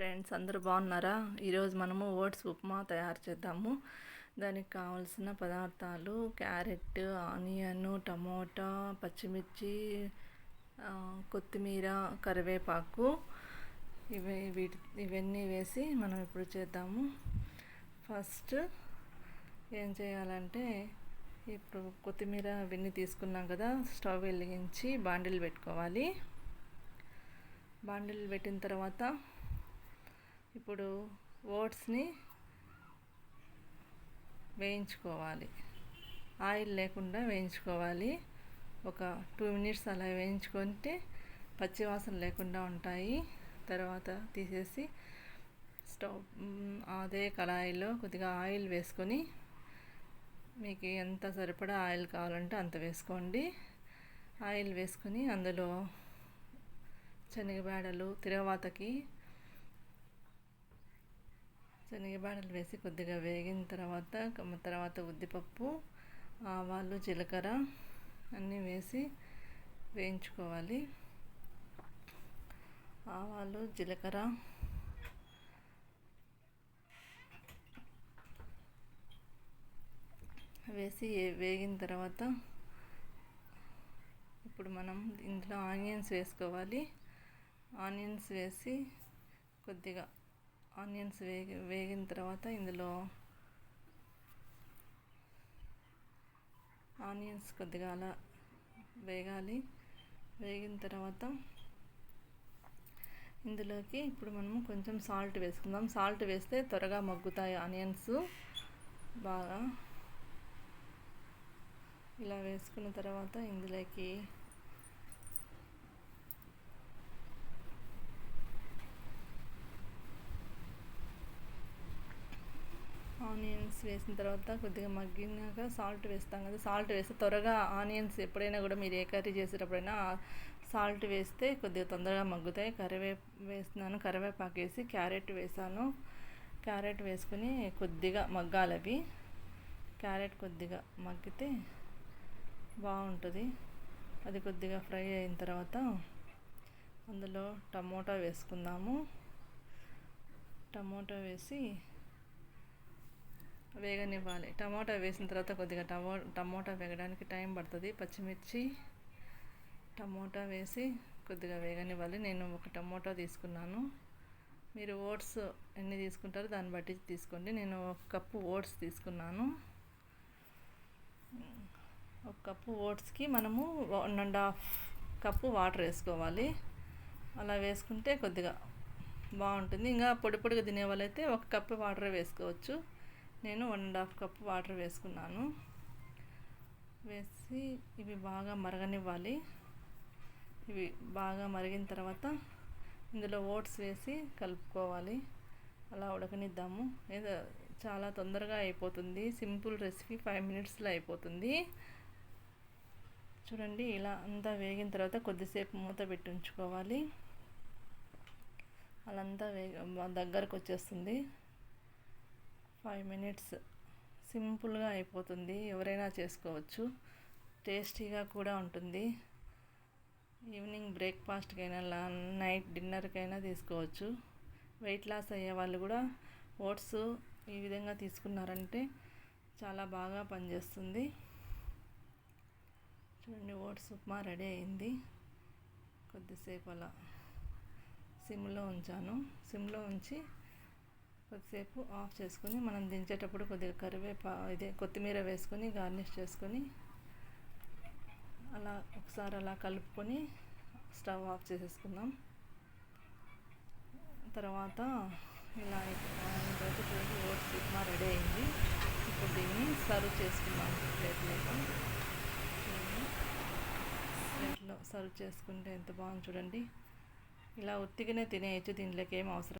Friends అందరూ బాగున్నారా? ఈరోజు మనము ఓట్స్ ఉప్మా తయారు చేద్దాము. దానికి కావాల్సిన పదార్థాలు క్యారెట్ ఆనియన్ టమోటా పచ్చిమిర్చి కొత్తిమీర కరివేపాకు ఇవి వీటి ఇవన్నీ వేసి మనం ఇప్పుడు చేద్దాము. ఫస్ట్ ఏం చేయాలంటే ఇప్పుడు కొత్తిమీర అవన్నీ తీసుకున్నాం కదా స్టవ్ వెలిగించి బాండిల్ పెట్టుకోవాలి. బాండిల్ పెట్టిన తర్వాత ఇప్పుడు ఓట్స్ని వేయించుకోవాలి. ఆయిల్ లేకుండా వేయించుకోవాలి. ఒక టూ మినిట్స్ అలా వేయించుకుంటే పచ్చివాసన లేకుండా ఉంటాయి. తర్వాత తీసేసి స్టవ్ అదే కళాయిలో కొద్దిగా ఆయిల్ వేసుకొని మీకు ఎంత సరిపడా ఆయిల్ కావాలంటే అంత వేసుకోండి. ఆయిల్ వేసుకొని అందులో శనగబేడలు తిరగవాతకి శనగబాడలు వేసి కొద్దిగా వేగిన తర్వాత తర్వాత ఉద్దిపప్పు ఆవాలు జీలకర్ర అన్నీ వేసి వేయించుకోవాలి. ఆవాలు జీలకర్ర వేసి వేగిన తర్వాత ఇప్పుడు మనం ఇందులో ఆనియన్స్ వేసుకోవాలి. ఆనియన్స్ వేసి కొద్దిగా ఆనియన్స్ వేగి వేగిన తర్వాత ఇందులో ఆనియన్స్ కొద్దిగా అలా వేగాలి. వేగిన తర్వాత ఇందులోకి ఇప్పుడు మనము కొంచెం సాల్ట్ వేసుకుందాం. సాల్ట్ వేస్తే త్వరగా మగ్గుతాయి ఆనియన్స్. బాగా ఇలా వేసుకున్న తర్వాత ఇందులోకి ఆనియన్స్ వేసిన తర్వాత కొద్దిగా మగ్గినాక సాల్ట్ వేస్తాం కదా సాల్ట్ వేస్తే త్వరగా ఆనియన్స్ ఎప్పుడైనా కూడా మీరు ఏ కర్రీ చేసేటప్పుడైనా సాల్ట్ వేస్తే కొద్దిగా తొందరగా మగ్గుతాయి. కరివేపు వేస్తున్నాను కరివేపాకు వేసి క్యారెట్ వేసాను. క్యారెట్ వేసుకుని కొద్దిగా మగ్గాలి అవి. క్యారెట్ కొద్దిగా మగ్గితే బాగుంటుంది. అది కొద్దిగా ఫ్రై అయిన తర్వాత అందులో టమోటా వేసుకుందాము. టమోటా వేసి వేగనివ్వాలి. టమోటా వేసిన తర్వాత కొద్దిగా టమో టమోటా వేగడానికి టైం పడుతుంది. పచ్చిమిర్చి టమోటా వేసి కొద్దిగా వేగనివ్వాలి. నేను ఒక టమోటా తీసుకున్నాను. మీరు ఓట్స్ ఎన్ని తీసుకుంటారో దాన్ని బట్టి తీసుకోండి. నేను ఒక కప్పు ఓట్స్ తీసుకున్నాను. ఒక కప్పు ఓట్స్కి మనము one and half cup water వేసుకోవాలి. అలా వేసుకుంటే కొద్దిగా బాగుంటుంది. ఇంకా పొడి పొడిగా తినే వాళ్ళైతే ఒక కప్పు వాటర్ వేసుకోవచ్చు. నేను one and half cup water వేసుకున్నాను. వేసి ఇవి బాగా మరగనివ్వాలి. ఇవి బాగా మరిగిన తర్వాత ఇందులో ఓట్స్ వేసి కలుపుకోవాలి. అలా ఉడకనిద్దాము. ఏదో చాలా తొందరగా అయిపోతుంది. సింపుల్ రెసిపీ ఫైవ్ మినిట్స్లో అయిపోతుంది. చూడండి ఇలా అంతా వేగిన తర్వాత కొద్దిసేపు మూత పెట్టి ఉంచుకోవాలి. అలా అంతా వేగ దగ్గరకు వచ్చేస్తుంది. ఫైవ్ మినిట్స్ సింపుల్గా అయిపోతుంది. ఎవరైనా చేసుకోవచ్చు. టేస్టీగా కూడా ఉంటుంది. ఈవినింగ్ బ్రేక్ఫాస్ట్కైనా నైట్ డిన్నర్కైనా తీసుకోవచ్చు. వెయిట్ లాస్ అయ్యే వాళ్ళు కూడా ఓట్స్ ఈ విధంగా తీసుకున్నారంటే చాలా బాగా పనిచేస్తుంది. చూడండి ఓట్స్ ఉప్మా రెడీ అయింది. కొద్దిసేపు అలా సిమ్లో ఉంచాను. సిమ్లో ఉంచి కొద్దిసేపు ఆఫ్ చేసుకొని మనం దించేటప్పుడు కొద్దిగా కరివేపా ఇదే కొత్తిమీర వేసుకొని గార్నిష్ చేసుకొని అలా ఒకసారి అలా కలుపుకొని స్టవ్ ఆఫ్ చేసేసుకుందాం. తర్వాత ఇలా అయిన చూడండి ఓట్స్ ఉప్మా రెడీ అయింది. ఇప్పుడు దీన్ని సర్వ్ చేసుకుందాం. ప్లేట్లోకి ప్లేట్లో సర్వ్ చేసుకుంటే ఎంత బాగుంది చూడండి. ఇలా ఉత్తిగానే తినేయచ్చు దీంట్లోకి ఏం అవసరం